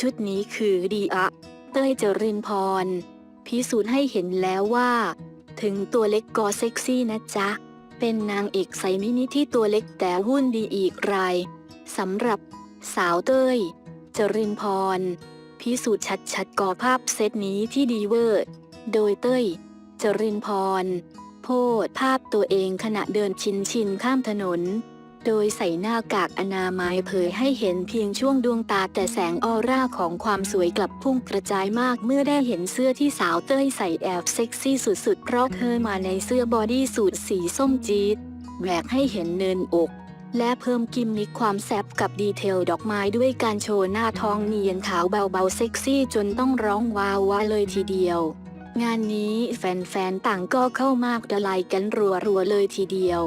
ชุดนี้คือดีอะเต้ยเจริญพร พิสูจน์ให้เห็นแล้วว่า ถึงตัวเล็กก็เซ็กซี่นะจ๊ะ เป็นนางเอกใสมินิที่ตัวเล็กแต่หุ้นดีอีกรายสำหรับสาวเต้ยเจริญพร พิสูจน์ชัดๆก่อภาพเซตนี้ที่ดีเวอร์ โดยเต้ยเจริญพร โพสภาพตัวเองขณะเดินชินชินๆข้ามถนน โดยใส่หน้ากากอนามัยเผยให้เห็นเพียงช่วงดวงตาแต่แสงออร่าของความสวยกลับพุ่งกระจายมากเมื่อได้เห็นเสื้อที่สาวเต้ยใส่แอบเซ็กซี่สุดๆ เพราะเธอมาในเสื้อบอดี้สูทสีส้มจี๊ดแหวกให้เห็นเนินอกและเพิ่มกิมมิคความแซบกับดีเทลดอกไม้ด้วยการโชว์หน้าท้องเนียนขาวเบาๆเซ็กซี่จนต้องร้องว้าวาเลยทีเดียว งานนี้แฟนๆต่างก็เข้ามากดไลค์กันรัวๆเลยทีเดียว